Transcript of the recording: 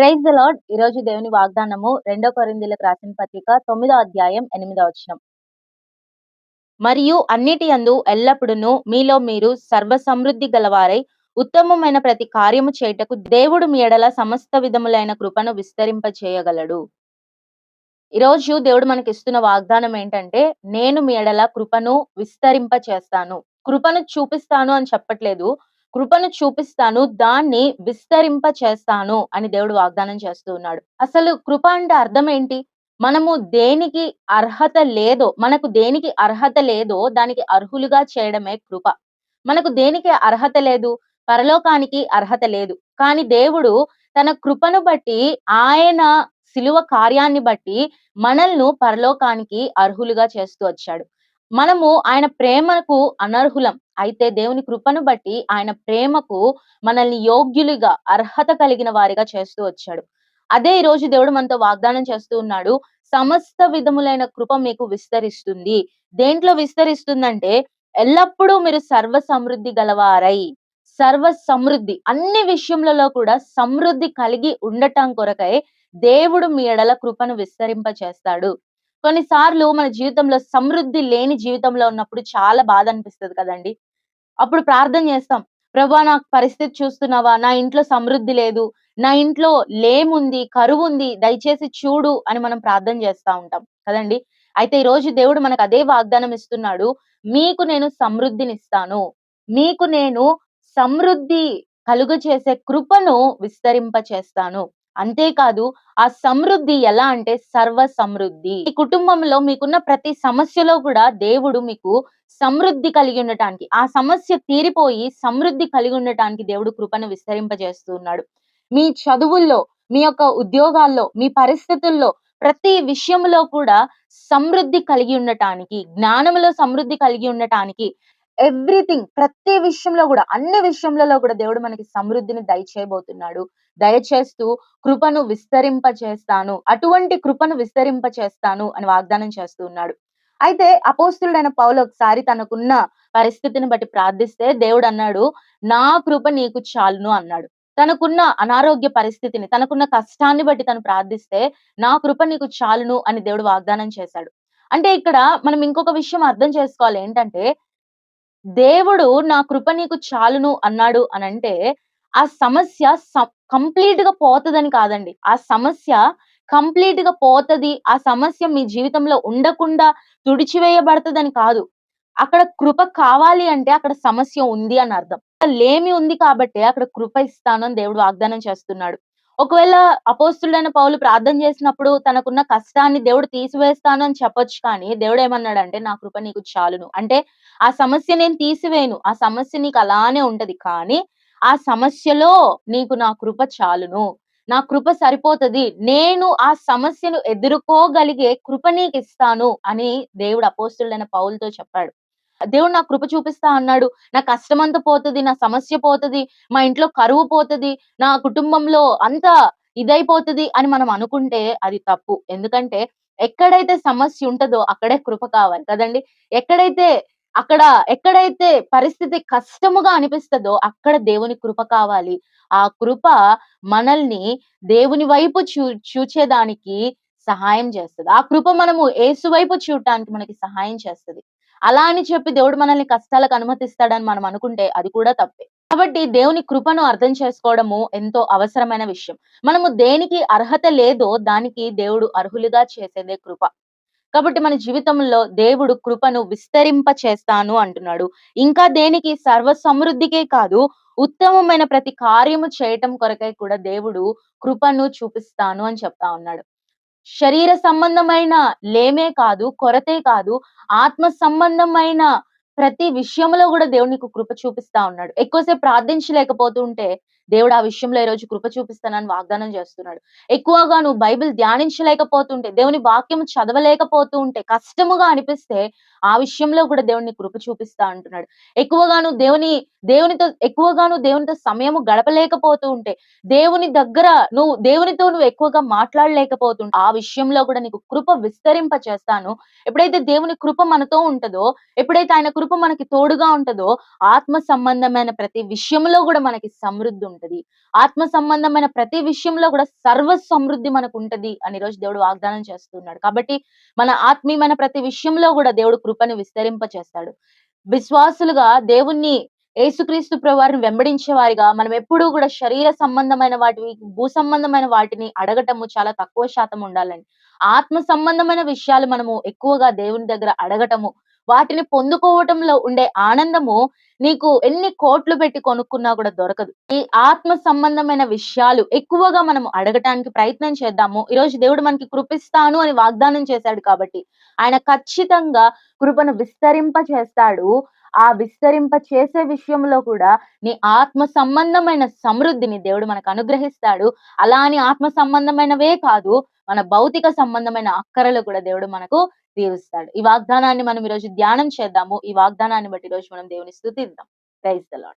Praise the lord ఈ రోజు దేవుని వాగ్దానము రెండో కొరింథీయులకు రాసిన పత్రిక తొమ్మిదో అధ్యాయం ఎనిమిదో వచనం. మరియు అన్నిటి యందు ఎల్లప్పుడును మీలో మీరు సర్వ సమృద్ధి గలవారై ఉత్తమమైన ప్రతి కార్యము చేయుటకు దేవుడు మీ ఎడల సమస్త విధములైన కృపను విస్తరింప చేయగలడు ఈరోజు దేవుడు మనకి ఇస్తున్న వాగ్దానం ఏంటంటే నేను మీ ఎడల కృపను విస్తరింప చేస్తాను కృపను చూపిస్తాను అని చెప్పట్లేదు. కృపను చూపిస్తాను దాన్ని విస్తరింప చేస్తాను అని దేవుడు వాగ్దానం చేస్తూ ఉన్నాడు. అసలు కృప అంటే అర్థం ఏంటి? మనము దేనికి అర్హత లేదో మనకు దేనికి అర్హత లేదో దానికి అర్హులుగా చేయడమే కృప. మనకు దేనికి అర్హత లేదు? పరలోకానికి అర్హత లేదు. కానీ దేవుడు తన కృపను బట్టి ఆయన శిలువ కార్యాన్ని బట్టి మనల్ని పరలోకానికి అర్హులుగా చేస్తూ వచ్చాడు. మనము ఆయన ప్రేమకు అనర్హులం. అయితే దేవుని కృపను బట్టి ఆయన ప్రేమకు మనల్ని యోగ్యులుగా అర్హత కలిగిన వారిగా చేస్తూ వచ్చాడు. అదే ఈ రోజు దేవుడు మనతో వాగ్దానం చేస్తూ ఉన్నాడు సమస్త విధములైన కృప మీకు విస్తరిస్తుంది. దేంట్లో విస్తరిస్తుందంటే ఎల్లప్పుడూ మీరు సర్వ సమృద్ధి గలవారై సర్వ సమృద్ధి అన్ని విషయములలో కూడా సమృద్ధి కలిగి ఉండటం కొరకై దేవుడు మీ ఎడల కృపను విస్తరింప చేస్తాడు కొన్నిసార్లు మన జీవితంలో సమృద్ధి లేని జీవితంలో ఉన్నప్పుడు చాలా బాధ అనిపిస్తుంది కదండి. అప్పుడు ప్రార్థన చేస్తాం. ప్రభా నాకు పరిస్థితి చూస్తున్నావా? నా ఇంట్లో సమృద్ధి లేదు. నా ఇంట్లో లేముంది కరువు ఉంది దయచేసి చూడు అని మనం ప్రార్థన చేస్తా ఉంటాం. కదండి? అయితే ఈ రోజు దేవుడు మనకు అదే వాగ్దానం ఇస్తున్నాడు. మీకు నేను సమృద్ధిని ఇస్తాను మీకు నేను సమృద్ధి కలుగు చేసే కృపను విస్తరింప చేస్తాను అంతేకాదు ఆ సమృద్ధి ఎలా అంటే సర్వ సమృద్ధి ఈ కుటుంబంలో మీకున్న ప్రతి సమస్యలో కూడా దేవుడు మీకు సమృద్ధి కలిగి ఉండటానికి ఆ సమస్య తీరిపోయి సమృద్ధి కలిగి ఉండటానికి దేవుడు కృపను విస్తరింపజేస్తున్నాడు. మీ చదువుల్లో మీ యొక్క ఉద్యోగాల్లో మీ పరిస్థితుల్లో ప్రతి విషయంలో కూడా సమృద్ధి కలిగి ఉండటానికి జ్ఞానంలో సమృద్ధి కలిగి ఉండటానికి ఎవ్రీథింగ్ ప్రతి విషయంలో కూడా అన్ని విషయంలో కూడా దేవుడు మనకి సమృద్ధిని దయచేయబోతున్నాడు. దయచేస్తూ కృపను విస్తరింప చేస్తాను అటువంటి కృపను విస్తరింప చేస్తాను అని వాగ్దానం చేస్తూ ఉన్నాడు. అయితే అపోస్తుడైన పౌలు ఒకసారి తనకున్న పరిస్థితిని బట్టి ప్రార్థిస్తే దేవుడు అన్నాడు నా కృప నీకు చాలును అన్నాడు. తనకున్న అనారోగ్య పరిస్థితిని తనకున్న కష్టాన్ని బట్టి తను ప్రార్థిస్తే నా కృప నీకు చాలును అని దేవుడు వాగ్దానం చేశాడు. అంటే ఇక్కడ మనం ఇంకొక విషయం అర్థం చేసుకోవాలి ఏంటంటే దేవుడు నా కృప నీకు చాలును అన్నాడు అని అంటే ఆ సమస్య కంప్లీట్గా పోతదని కాదండి. ఆ సమస్య కంప్లీట్గా పోతది ఆ సమస్య మీ జీవితంలో ఉండకుండా తుడిచివేయబడుతుందని కాదు. అక్కడ కృప కావాలి అంటే అక్కడ సమస్య ఉంది అని అర్థం. లేమి ఉంది కాబట్టి అక్కడ కృప ఇస్తాను అని దేవుడు వాగ్దానం చేస్తున్నాడు. ఒకవేళ అపోస్తుడైన పౌలు ప్రార్థన చేసినప్పుడు తనకున్న కష్టాన్ని దేవుడు తీసివేస్తాను అని చెప్పొచ్చు కానీ దేవుడు ఏమన్నాడంటే నా కృప నీకు చాలును. అంటే ఆ సమస్య నేను తీసివేయను. ఆ సమస్య నీకు అలానే ఉంటది కానీ ఆ సమస్యలో నీకు నా కృప చాలును. నా కృప సరిపోతది. నేను ఆ సమస్యను ఎదుర్కోగలిగే కృప నీకు ఇస్తాను అని దేవుడు అపోస్తుడైన పౌలతో చెప్పాడు. దేవుడు నా కృప చూపిస్తా అన్నాడు. నా కష్టం అంతా పోతుంది నా సమస్య పోతుంది మా ఇంట్లో కరువు పోతుంది నా కుటుంబంలో అంత ఇదైపోతుంది అని మనం అనుకుంటే అది తప్పు. ఎందుకంటే ఎక్కడైతే సమస్య ఉంటుందో అక్కడే కృప కావాలి కదండి. ఎక్కడైతే అక్కడ ఎక్కడైతే పరిస్థితి కష్టముగా అనిపిస్తుందో అక్కడ దేవుని కృప కావాలి. ఆ కృప మనల్ని దేవుని వైపు చూ చూచేదానికి సహాయం చేస్తుంది. ఆ కృప మనము ఏసు వైపు చూడటానికి మనకి సహాయం చేస్తుంది. అలా అని చెప్పి దేవుడు మనల్ని కష్టాలకు అనుమతిస్తాడని మనం అనుకుంటే అది కూడా తప్పే. కాబట్టి దేవుని కృపను అర్థం చేసుకోవడము ఎంతో అవసరమైన విషయం. మనము దేనికి అర్హత లేదో దానికి దేవుడు అర్హులుగా చేసేదే కృప. కాబట్టి మన జీవితంలో దేవుడు కృపను విస్తరింప చేస్తాను అంటున్నాడు. ఇంకా దేనికి? సర్వ సమృద్ధికే కాదు ఉత్తమమైన ప్రతి కార్యము చేయటం కొరకై కూడా దేవుడు కృపను చూపిస్తాను అని చెప్తా ఉన్నాడు. శరీర సంబంధమైన లేమే కాదు కొరతే కాదు ఆత్మ సంబంధమైన ప్రతి విషయంలో కూడా దేవుడు నీకు కృప చూపిస్తా ఉన్నాడు. ఎక్కువసేపు ప్రార్థించలేకపోతుంటే దేవుడు ఆ విషయంలో ఈ రోజు కృప చూపిస్తానని వాగ్దానం చేస్తున్నాడు. ఎక్కువగా నువ్వు బైబిల్ ధ్యానించలేకపోతుంటే దేవుని వాక్యం చదవలేకపోతూ ఉంటే కష్టముగా అనిపిస్తే ఆ విషయంలో కూడా దేవుడిని కృప చూపిస్తా అంటున్నాడు. ఎక్కువగాను దేవుని దేవునితో ఎక్కువగాను దేవునితో సమయం గడపలేకపోతూ ఉంటే దేవుని దగ్గర నువ్వు దేవునితో నువ్వు ఎక్కువగా మాట్లాడలేకపోతుంటే ఆ విషయంలో కూడా నీకు కృప విస్తరింప చేస్తాను ఎప్పుడైతే దేవుని కృప మనతో ఉంటుందో ఎప్పుడైతే ఆయన కృప మనకి తోడుగా ఉంటుందో ఆత్మ సంబంధమైన ప్రతి విషయంలో కూడా మనకి సమృద్ధి ఉంటుంది ఉంటది. ఆత్మ సంబంధమైన ప్రతి విషయంలో కూడా సర్వ సమృద్ధి మనకుంటది అని ఈరోజు దేవుడు వాగ్దానం చేస్తున్నాడు. కాబట్టి మన ఆత్మీయమైన ప్రతి విషయంలో కూడా దేవుడు కృపను విస్తరింప చేస్తాడు. విశ్వాసులుగా దేవుణ్ణి యేసుక్రీస్తు ప్రభువారిని వెంబడించే వారిగా మనం ఎప్పుడూ కూడా శరీర సంబంధమైన వాటిని భూ సంబంధమైన వాటిని అడగటము చాలా తక్కువ శాతం ఉండాలండి. ఆత్మ సంబంధమైన విషయాలు మనము ఎక్కువగా దేవుని దగ్గర అడగటము, వాటిని పొందుకోవటంలో ఉండే ఆనందము నీకు ఎన్ని కోట్లు పెట్టి కొనుక్కున్నా కూడా దొరకదు. ఈ ఆత్మ సంబంధమైన విషయాలు ఎక్కువగా మనం అడగటానికి ప్రయత్నం చేద్దాము. ఈరోజు దేవుడు మనకి కృపిస్తాను అని వాగ్దానం చేశాడు కాబట్టి, ఆయన ఖచ్చితంగా కృపను విస్తరింప చేస్తాడు. ఆ విస్తరింప చేసే విషయంలో కూడా నీ ఆత్మ సంబంధమైన సమృద్ధిని దేవుడు మనకు అనుగ్రహిస్తాడు. అలా అని ఆత్మ సంబంధమైనవే కాదు, మన భౌతిక సంబంధమైన అక్కరలు కూడా దేవుడు మనకు తీరుస్తాడు. ఈ వాగ్దానాన్ని మనం ఈరోజు ధ్యానం చేద్దాము. ఈ వాగ్దానాన్ని బట్టి ఈరోజు మనం దేవుని స్థుతిద్దాం ప్రైజ్ ద లాడ్